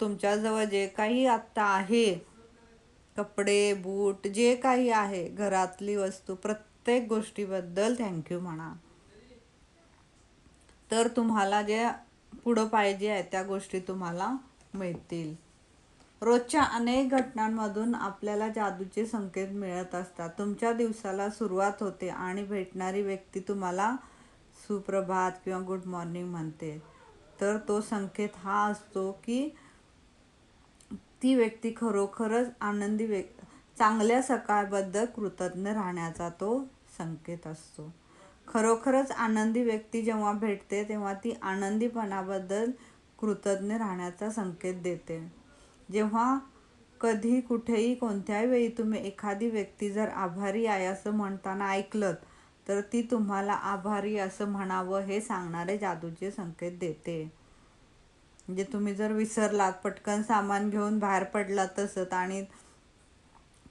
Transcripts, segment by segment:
तुमच्याजवळ जे काही आत्ता आहे कपडे बूट जे काही आहे घरातली वस्तू प्रत्येक गोष्टीबद्दल थँक्यू म्हणा. तर तुम्हाला जे पुढं पाहिजे आहे त्या गोष्टी तुम्हाला मिळतील. रोजच्या अनेक घटनांमधून आपल्याला जादूचे संकेत मिळत असतात. तुमच्या दिवसाला सुरुवात होते आणि भेटणारी व्यक्ती तुम्हाला सुप्रभात किंवा गुड मॉर्निंग म्हणते. तर तो संकेत हा असतो की ती व्यक्ती खरोखरच आनंदी व्यक् चांगल्या सकाळबद्दल कृतज्ञ राहण्याचा तो संकेत असतो. खरोखरच आनंदी व्यक्ती जेव्हा भेटते तेव्हा ती आनंदीपणाबद्दल कृतज्ञ राहण्याचा संकेत देते. जेव्हा कधी कुठेही कोणत्याही वेळी तुम्ही एखादी व्यक्ती जर आभारी आहे असं म्हणताना ऐकलं तर ती तुम्हाला आभारी असं म्हणावं हे सांगणारे जादूचे संकेत देते. म्हणजे तुम्ही जर विसरलात पटकन सामान घेऊन बाहेर पडला तसंच आणि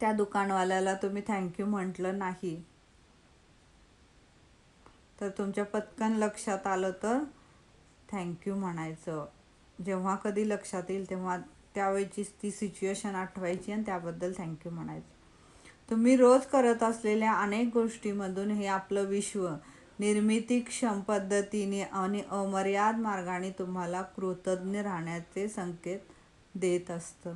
त्या दुकानवाल्याला तुम्ही थँक्यू म्हटलं नाही. तर तुमच्या पटकन लक्षात आलं तर थँक्यू म्हणायचं. जेव्हा कधी लक्षात येईल तेव्हा त्यावेळची ती सिच्युएशन आठवायची आणि त्याबद्दल थँक्यू म्हणायचं. तुम्ही रोज करत असलेल्या अनेक गोष्टीमधून हे आपलं विश्व निर्मितीक्षम पद्धतीने आणि अमर्याद मार्गाने तुम्हाला कृतज्ञ राहण्याचे संकेत देत असतं.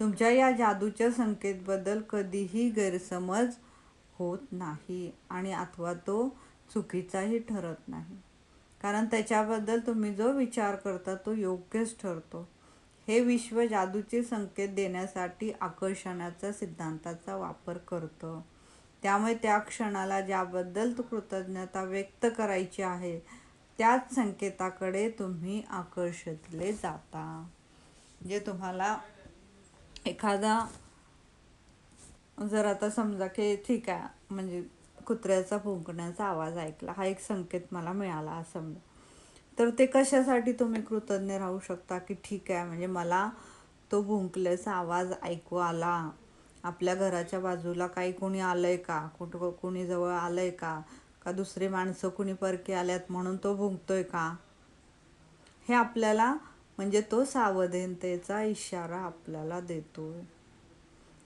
तुमच्या या जादूच्या संकेतबद्दल कधीही गैरसमज होत नाही आणि अथवा तो चुकीचाही ठरत नाही. कारण त्याच्याबद्दल तुम्ही जो विचार करता तो योग्यच ठरतो. हे विश्व जादूचे संकेत देण्यासाठी आकर्षणाचा सिद्धांताचा वापर करतं. त्यामुळे त्या क्षणाला ज्याबद्दल कृतज्ञता व्यक्त करायची आहे त्याच संकेताकडे तुम्ही आकर्षितले जाता. जे तुम्हाला एखादा जर आता समजा की ठीक आहे म्हणजे कुत्र्याचा भुंकण्याचा आवाज ऐकला हा एक संकेत मला मिळाला असं. समजा तर ते कशासाठी तुम्ही कृतज्ञ राहू शकता की ठीक आहे म्हणजे मला तो भुंकल्याचा आवाज ऐकू आला? आपल्या घराच्या बाजूला काही कोणी आलं आहे का? कुठं कोणी जवळ आलं आहे का? का दुसरे माणसं कुणी परके आल्यात म्हणून तो भुंकतोय का? हे आपल्याला म्हणजे तो सावधानतेचा इशारा आपल्याला देतोय.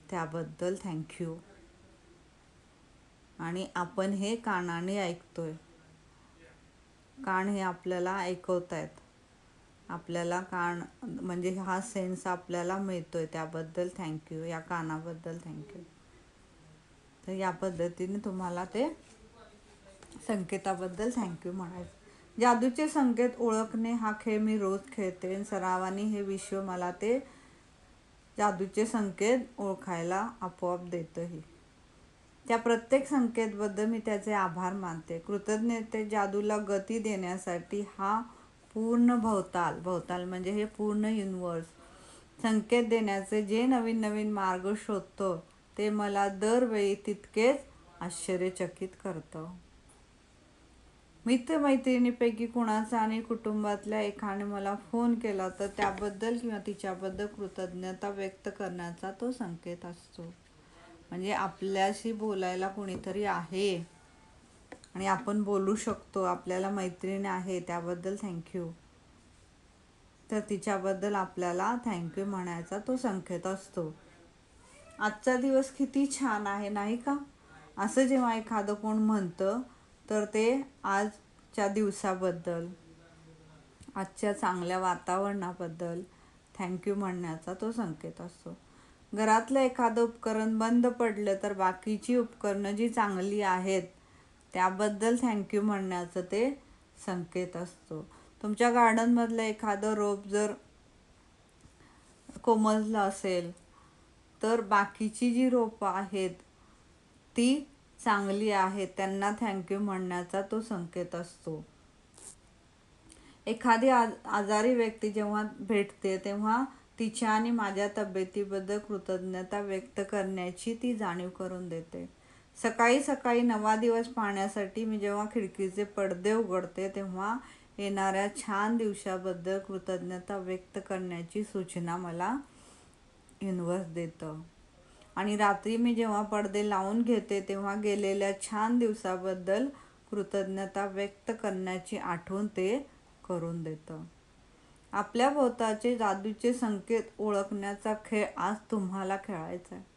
त्याबद्दल थँक्यू. आणि आपण हे कानाने ऐकतोय. कान हे आपल्याला ऐकवत आहेत आपल्याला कान म्हणजे हा सेन्स आपल्याला मिळतो आहे त्याबद्दल थँक्यू या कानाबद्दल थँक्यू तर या पद्धतीने तुम्हाला ते संकेताबद्दल थँक्यू म्हणायचं. जादूचे संकेत ओळखणे हा खेळ मी रोज खेळते. सरावानी हे विश्व मला ते जादूचे संकेत ओळखायला आपोआप देतंही. त्या प्रत्येक संकेतबद्दल मी त्याचे आभार मानते. कृतज्ञते जादूला गती देण्यासाठी हा पूर्ण भवताल भवताल म्हणजे हे पूर्ण युनिवर्स संकेत देण्याचे जे नवीन नवीन मार्ग शोधतो ते मला दरवेळी तितकेच आश्चर्यचकित करतं. मित्रमैत्रिणीपैकी कुणाचा आणि कुटुंबातल्या एकाने मला फोन केला तर त्याबद्दल किंवा तिच्याबद्दल कृतज्ञता व्यक्त करण्याचा तो संकेत असतो. म्हणजे आपल्याशी बोलायला कोणीतरी आहे. आणि आपण बोलू शकतो आपल्याला मैत्रीण आहे त्याबद्दल थँक्यू तर तिच्याबद्दल आपल्याला थँक्यू म्हणायचा तो संकेत असतो. आजचा दिवस किती छान आहे नाही का? असं जेव्हा एखादं कोण म्हणतं तर ते आजच्या दिवसाबद्दल आजच्या चांगल्या वातावरणाबद्दल थँक्यू म्हणण्याचा तो संकेत असतो. घरातलं एखादं उपकरण बंद पडलं तर बाकीची उपकरणं जी चांगली आहेत त्याबद्दल थँक्यू म्हणण्याचं ते संकेत असतो. तुमच्या गार्डनमधलं एखादं रोप जर कोमजलं असेल तर बाकीची जी रोपं आहेत ती चांगली आहेत त्यांना थँक्यू म्हणण्याचा तो संकेत असतो. एखादी आज आजारी व्यक्ती जेव्हा भेटते तेव्हा तिच्या आणि माझ्या तब्येतीबद्दल कृतज्ञता व्यक्त करण्याची ती जाणीव करून देते. सकाळी सकाळी नवा दिवस पाहण्यासाठी मी जेव्हा खिडकीचे पडदे उघडते तेव्हा येणाऱ्या छान दिवसाबद्दल कृतज्ञता व्यक्त करण्याची सूचना मला युनिवर्स देतं. आणि रात्री मी जेव्हा पडदे लावून घेते तेव्हा गेलेल्या छान दिवसाबद्दल कृतज्ञता व्यक्त करण्याची आठवण ते करून देतं. आपल्या भोवताचे जादूचे संकेत ओळखण्याचा खेळ आज तुम्हाला खेळायचा आहे.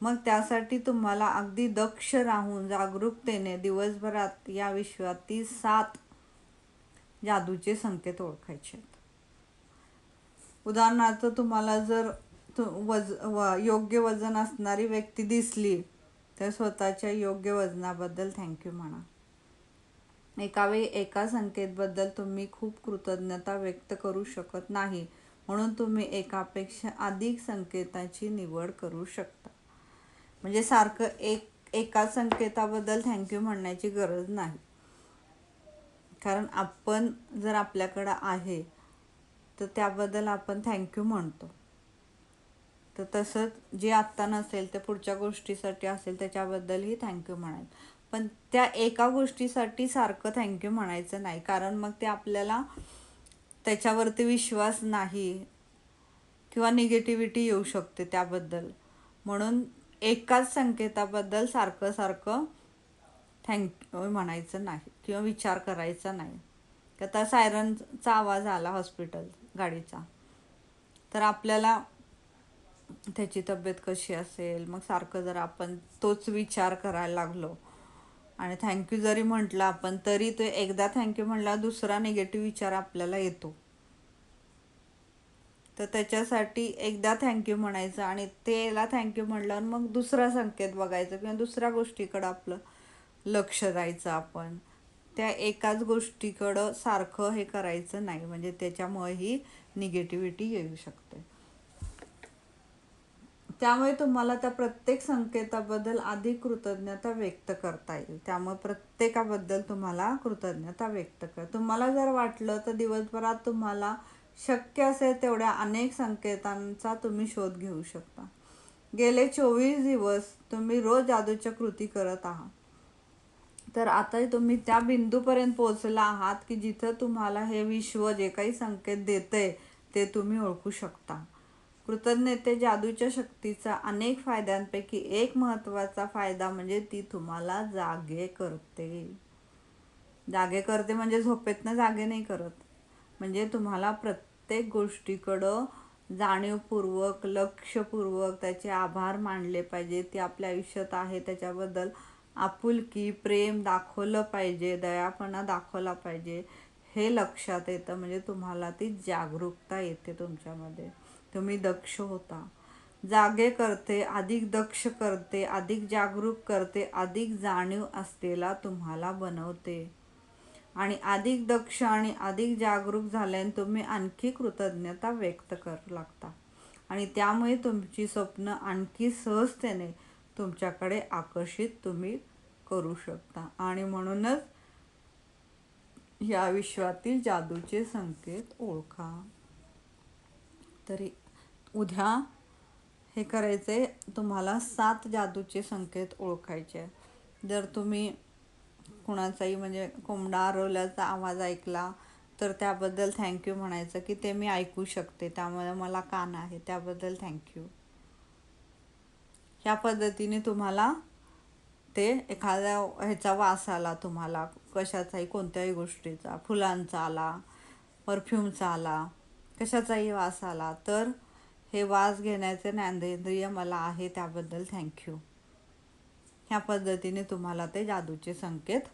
मग त्यासाठी तुम्हाला अगदी दक्ष राहून जागरूकतेने दिवसभरात या विश्वातील सात जादूचे संकेत ओळखायचे आहेत. उदाहरणार्थ तुम्हाला जर तु- वज व योग्य वजन असणारी व्यक्ती दिसली तर स्वतःच्या योग्य वजनाबद्दल थँक्यू म्हणा. एकावेळी एका संकेतबद्दल तुम्ही खूप कृतज्ञता व्यक्त करू शकत नाही म्हणून तुम्ही एकापेक्षा अधिक संकेताची निवड करू शकता. म्हणजे सारखं एक एका संकेताबद्दल थँक्यू म्हणण्याची गरज नाही. कारण आपण जर आपल्याकडं आहे तर त्याबद्दल आपण थँक्यू म्हणतो. तर तसंच जे आत्ता नसेल ते पुढच्या गोष्टीसाठी असेल त्याच्याबद्दलही थँक्यू म्हणायचं पण त्या एका गोष्टीसाठी सारखं थँक्यू म्हणायचं नाही. कारण मग ते आपल्याला त्याच्यावरती विश्वास नाही किंवा निगेटिव्हिटी येऊ शकते त्याबद्दल. म्हणून एकाच संकेताबद्दल सारखं सारखं थँक्यू म्हणायचं नाही किंवा विचार करायचा नाही. आता सायरनचा आवाज आला हॉस्पिटल गाडीचा. तर आपल्याला त्याची तब्येत कशी असेल? मग सारखं जर आपण तोच विचार करायला लागलो आणि थँक्यू जरी म्हटलं आपण तरी तो एकदा थँक्यू म्हटला दुसरा निगेटिव्ह विचार आपल्याला येतो. तर त्याच्यासाठी एकदा थँक्यू म्हणायचं आणि तेला थँक्यू म्हटल्यावर मग दुसरा संकेत बघायचा किंवा दुसऱ्या गोष्टीकडं आपलं लक्ष द्यायचं आपण. त्या एकाच गोष्टीकडं सारखं हे करायचं नाही. म्हणजे त्याच्यामुळेही निगेटिव्हिटी येऊ शकते. त्यामुळे तुम्हाला त्या प्रत्येक संकेताबद्दल अधिक कृतज्ञता व्यक्त करता येईल. त्यामुळे प्रत्येकाबद्दल तुम्हाला कृतज्ञता व्यक्त कर. तुम्हाला जर वाटलं तर दिवसभरात तुम्हाला शक्य असेल तेवढ्या अनेक संकेतांचा तुम्ही शोध घेऊ शकता. गेले चोवीस दिवस तुम्ही रोज जादूच्या कृती करत आहात. तर आता तुम्ही त्या बिंदूपर्यंत पोहोचला आहात की जिथं तुम्हाला हे विश्व जे काही संकेत देते ते तुम्ही ओळखू शकता. कृतज्ञते जादूच्या शक्तीचा अनेक फायद्यांपैकी एक महत्त्वाचा फायदा म्हणजे ती तुम्हाला जागे करते. जागे करते म्हणजे झोपेतनं जागे नाही करत. म्हणजे तुम्हाला प्रत्येक प्रत्येक गोष्टीकडं जाणीवपूर्वक लक्षपूर्वक त्याचे आभार मानले पाहिजे. ती आपल्या आयुष्यात आहे त्याच्याबद्दल आपुलकी प्रेम दाखवलं पाहिजे दयापणा दाखवला पाहिजे हे लक्षात येतं. म्हणजे तुम्हाला ती जागरूकता येते तुमच्यामध्ये. तुम्ही दक्ष होता. जागे करते अधिक दक्ष करते अधिक जागरूक करते अधिक जाणीव असलेला तुम्हाला बनवते. आणि अधिक दक्ष आणि अधिक जागरूक झाल्याने तुम्ही आणखी कृतज्ञता व्यक्त करू लागता. आणि त्यामुळे तुमची स्वप्न आणखी सहजतेने तुमच्याकडे आकर्षित तुम्ही करू शकता. आणि म्हणूनच या विश्वातील जादूचे संकेत ओळखा. तरी उद्या हे करायचे तुम्हाला सात जादूचे संकेत ओळखायचे जर तुम्ही कुणाचाही म्हणजे कोंबडा आरवल्याचा आवाज ऐकला तर त्याबद्दल थँक्यू म्हणायचं की ते मी ऐकू शकते. त्यामुळे मला कान आहे. त्याबद्दल थँक्यू ह्या पद्धतीने तुम्हाला ते एखाद्या ह्याचा वास आला तुम्हाला कशाचाही कोणत्याही गोष्टीचा फुलांचा आला परफ्यूमचा आला कशाचाही वास आला तर हे वास घेण्याचे ज्ञानेंद्रिय मला आहे. त्याबद्दल थँक्यू ह्या पद्धतीने तुम्हाला ते जादूचे संकेत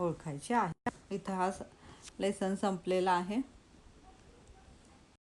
ओळखायचे आहे. इथं हा लेसन संपलेला आहे.